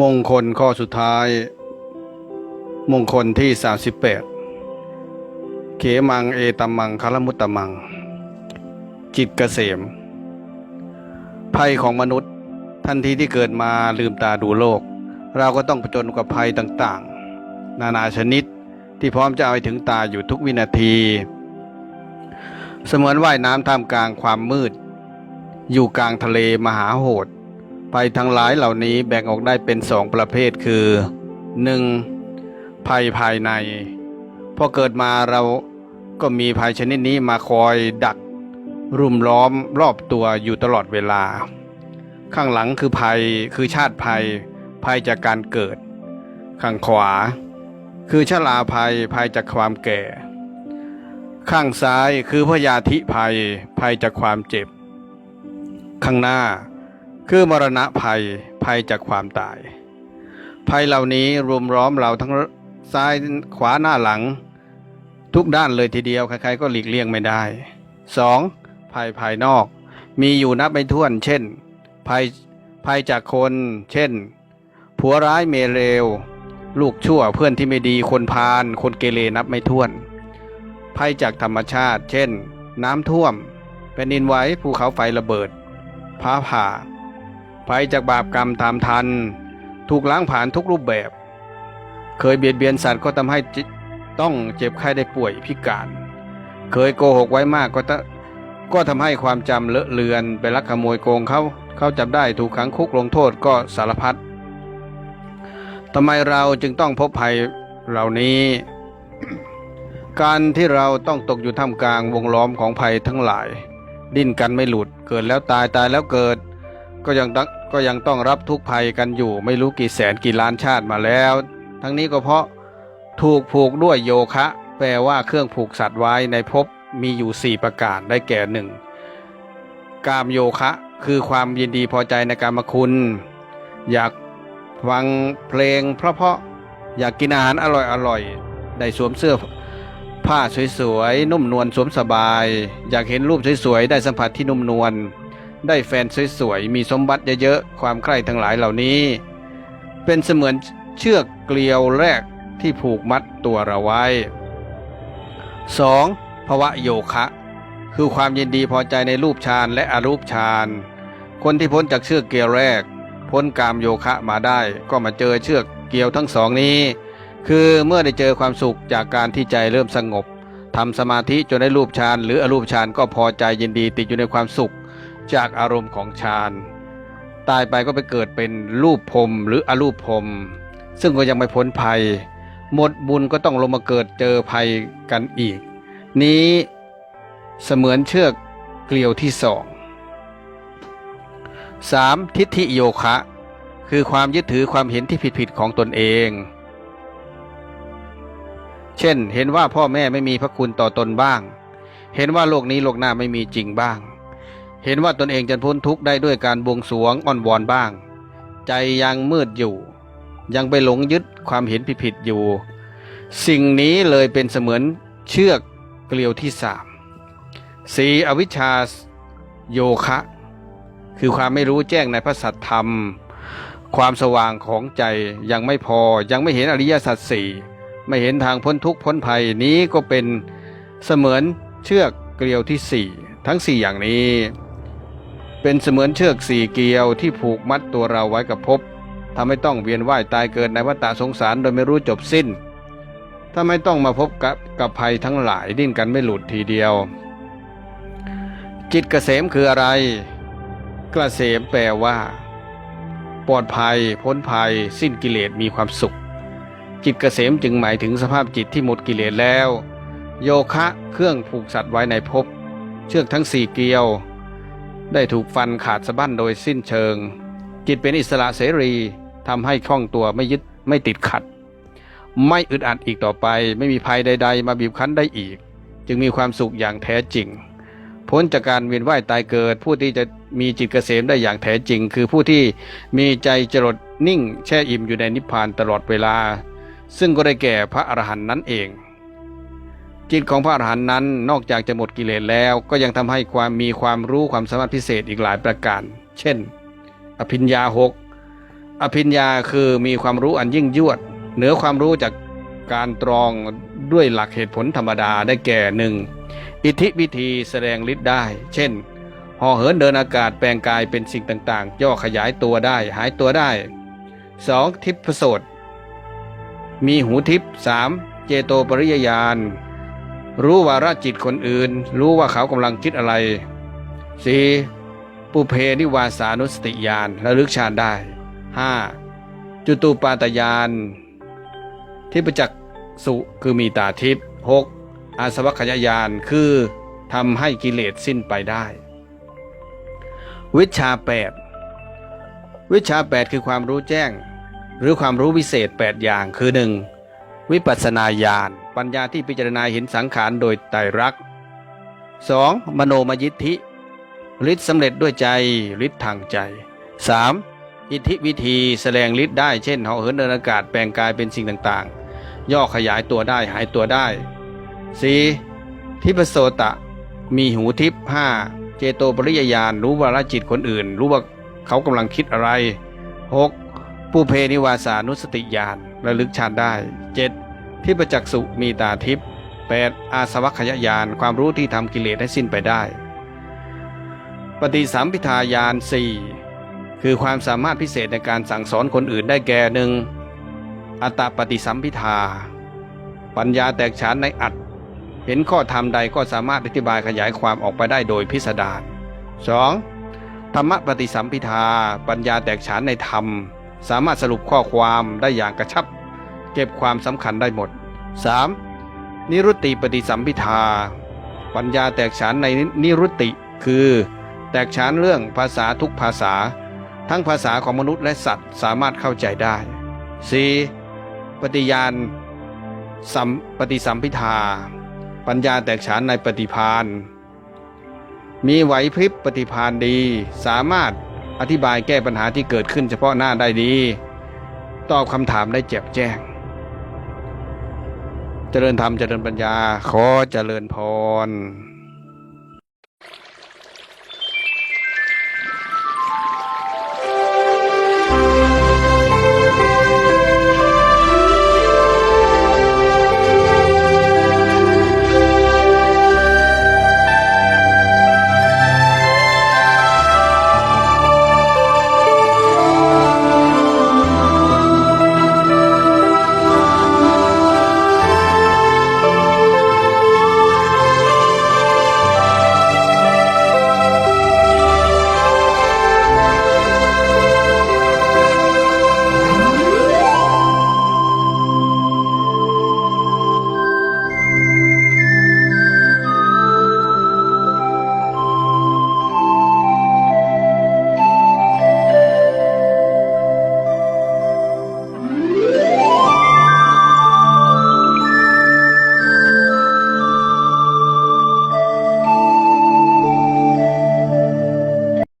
มงคลข้อสุดท้าย มงคลที่ 38 เขมังเอตัมมังคารมุตตมัง จิตเกษม ภัยของมนุษย์ทันทีที่เกิดมาลืมตาดูโลก เราก็ต้องประจนกับภัยต่างๆ นานาชนิดที่พร้อมจะเอาไปถึงตาอยู่ทุกวินาที เสมือนว่ายน้ำท่ามกลางความมืด อยู่กลางทะเลมหาโหด ภัยทั้งหลายเหล่านี้แบ่งออกได้เป็นสองประเภทคือ 1. ภัยภายใน พอเกิดมาเราก็มีภัยชนิดนี้มาคอยดัก รุมล้อมรอบตัวอยู่ตลอดเวลา ข้างหลังคือภัยคือชาติภัย ภัยจากการเกิด ข้างขวา คือชราภัยภัยจากความแก่ ข้างซ้ายคือพยาธิภัย ภัยจากความเจ็บ ข้างหน้า คือมรณะภัยภัยจากความตาย ภัยเหล่านี้รวมล้อมเราทั้งซ้ายขวาหน้าหลัง ทุกด้านเลยทีเดียวใครๆก็หลีกเลี่ยงไม่ได้ 2. ภัยภายนอก มีอยู่นับไม่ถ้วน เช่น ภัยภัยจากคน เช่น ผัวร้ายเมเรว ลูกชั่วเพื่อนที่ไม่ดีคนพาลคนเกเรนับไม่ถ้วน ภัยจากธรรมชาติ เช่น น้ำท่วมแผ่นดินไหวภูเขาไฟระเบิดฟ้าผ่า ภัยจากบาปกรรมตามทัน ถูกล้างผ่านทุกรูปแบบ เคยเบียดเบียนสัตว์ก็ทำให้จิต้องเจ็บไข้ได้ป่วยพิการ เคยโกหกไว้มากก็ตะก็ทำให้ความจำเลอะเลือนไปลักขโมยโกงเขาเขาจับได้ถูกขังคุกลงโทษก็สารพัดทำไมเราจึงต้องพบภัยเหล่านี้ การที่เราต้องตกอยู่ท่ามกลางวงล้อมของภัยทั้งหลาย ดิ้นกันไม่หลุดเกิดแล้วตายตายแล้วเกิด ก็ยังต้อง ก็ยังต้องรับทุกภัยกันอยู่ไม่รู้กี่แสนกี่ล้านชาติมาแล้ว ทั้งนี้ก็เพราะถูกผูกด้วยโยคะ แปลว่าเครื่องผูกสัตว์ไว้ในภพมีอยู่ 4 ประการได้แก่หนึ่งกามโยคะ คือความยินดีพอใจในการมคุณ อยากฟังเพลงเพราะๆอยากกินอาหารอร่อยๆได้สวมเสื้อผ้าสวยๆนุ่มนวลสวมสบาย อยากเห็นรูปสวยๆได้สัมผัสที่นุ่มนวล ได้แฟนสวยๆ มีสมบัติเยอะๆ ความใคร่ทั้งหลายเหล่านี้ เป็นเสมือนเชือกเกลียวแรกที่ผูกมัดตัวเราไว้ 2. ภวะโยคะ คือความยินดีพอใจในรูปฌานและอรูปฌานคนที่พ้นจากเชือกเกลียวแรก พ้นกามโยคะมาได้ก็มาเจอเชือกเกลียวทั้งสองนี้ คือเมื่อได้เจอความสุขจากการที่ใจเริ่มสงบทำสมาธิจนได้รูปฌานหรืออรูปฌานก็พอใจยินดีติดอยู่ในความสุข จากอารมณ์ของฌานตายไปก็ไปเกิดเป็นรูปพรมหรืออรูปพรมซึ่งก็ยังไม่พ้นภัย หมดบุญก็ต้องลงมาเกิดเจอภัยกันอีก นี้เสมือนเชือกเกลียวที่สอง 3. ทิฏฐิโยคะ คือความยึดถือความเห็นที่ผิดๆของตนเอง เช่น เห็นว่าพ่อแม่ไม่มีพระคุณต่อตนบ้าง เห็นว่าโลกนี้โลกหน้าไม่มีจริงบ้าง เห็นว่าตนเองจะพ้นทุกข์ได้ด้วยการบวงสรวงอ้อนวอนบ้าง ใจยังมืดอยู่ ยังไปหลงยึดความเห็นผิดๆอยู่ สิ่งนี้เลยเป็นเสมือนเชือกเกลียวที่สามสีอวิชชาโยคะ คือความไม่รู้แจ้งในพระสัทธรรม ความสว่างของใจยังไม่พอยังไม่เห็นอริยสัจสี่ไม่เห็นทางพ้นทุกข์พ้นภัยนี้ก็เป็นเสมือนเชือกเกลียวที่สี่ทั้งสี่อย่างนี้ เป็นเสมือนเชือกสี่เกลียวที่ผูกมัดตัวเราไว้กับภพทำให้ต้องเวียนว่ายตายเกิดในวัฏฏะสงสารโดยไม่รู้จบสิ้นถ้าไม่ต้องมาพบกับกับภัยทั้งหลายดิ้นกันไม่หลุดทีเดียว จิตเกษมคืออะไรเกษมแปลว่า ปลอดภัย พ้นภัย สิ้นกิเลสมีความสุข จิตเกษมจึงหมายถึงสภาพจิตที่หมดกิเลสแล้ว โยคะเครื่องผูกสัตว์ไว้ในภพเชือกทั้งสี่เกลียว ได้ถูกฟันขาดสะบั้นโดยสิ้นเชิง จิตเป็นอิสระเสรีทำให้คล่องตัวไม่ยึดไม่ติดขัด ไม่อึดอัดอีกต่อไป ไม่มีภัยใด ๆ มาบีบคั้นได้อีก จึงมีความสุขอย่างแท้จริง พ้นจากการเวียนว่ายตายเกิด ผู้ที่จะมีจิตเกษมได้อย่างแท้จริง คือผู้ที่มีใจจรดนิ่ง แช่อิ่มอยู่ในนิพพานตลอดเวลา ซึ่งก็ได้แก่พระอรหันต์นั้นเอง จิตของพระอรหันต์นั้นนอกจากจะหมดกิเลสแล้ว ก็ยังทำให้ความมีความรู้ความสามารถพิเศษอีกหลายประการ เช่น อภิญญาหกอภิญญาคือมีความรู้อันยิ่งยวด เหนือความรู้จากการตรองด้วยหลักเหตุผลธรรมดาได้แก่หนึ่งอิทธิวิธีแสดงฤทธิ์ได้ เช่นห่อเหินเดินอากาศแปลงกายเป็นสิ่งต่างๆ ย่อขยายตัวได้หายตัวได้ 2. ทิพประโสดมีหูทิพสามเจโตปริยญาณ รู้วาระจิตคนอื่น รู้ว่าเขากำลังคิดอะไร 4. ปุเพนิวาสานุสติญาณระลึกชาติได้ 5. จุตูปาตญาณที่ประจักษ์สุคือมีตาทิพย์ 6. อาสวัคยญาณคือทำให้กิเลสสิ้นไปได้ วิชา 8 วิชา 8 คือความรู้แจ้ง หรือความรู้วิเศษ 8 อย่างคือ 1. วิปัสนาญาณปัญญาที่พิจารณาเห็นสังขารโดยไตรลักษณ์ 2. มโนมยิทธิฤทธิ์สำเร็จด้วยใจฤทธิ์ทางใจ 3. อิทธิวิธีแสดงฤทธิ์ได้เช่นเหาะเหินเดินอากาศแปลงกายเป็นสิ่งต่างๆ ย่อขยายตัวได้หายตัวได้ 4. ทิพโสตะ มีหูทิพห้าเจโตปริยญาณรู้วาระจิตคนอื่น รู้ว่าเขากำลังคิดอะไร 6. ปูเพนิวาสานุสติญาณ ระลึกชาติได้ 7. ที่ประจักษุมีตาทิพย์ 8. อาสวัคยญาณความรู้ที่ทำกิเลสให้สิ้นไปได้ ปฏิสัมพิทาญาณสี่คือความสามารถพิเศษในการสั่งสอนคนอื่นได้แก่หนึ่งอัตตปฏิสัมพิทา ปัญญาแตกฉานในอัตเห็นข้อธรรมใดก็สามารถอธิบายขยายความออกไปได้โดยพิสดาร 2. ธรรมปฏิสัมพิทา ปัญญาแตกฉานในธรรม สามารถสรุปข้อความได้อย่างกระชับ เก็บความสำคัญได้หมด 3. นิรุตติปฏิสัมพิทา ปัญญาแตกฉานในนิรุตติ คือ แตกฉานเรื่องภาษาทุกภาษา ทั้งภาษาของมนุษย์และสัตว์สามารถเข้าใจได้ 4. ปฏิญาณสัมปฏิสัมพิทา ปัญญาแตกฉานในปฏิพานมีไหวพริบปฏิพานดี สามารถ อธิบายแก้ปัญหาที่เกิดขึ้นเฉพาะหน้าได้ดี ตอบคำถามได้แจ่มแจ้ง เจริญธรรมเจริญปัญญา ขอเจริญพร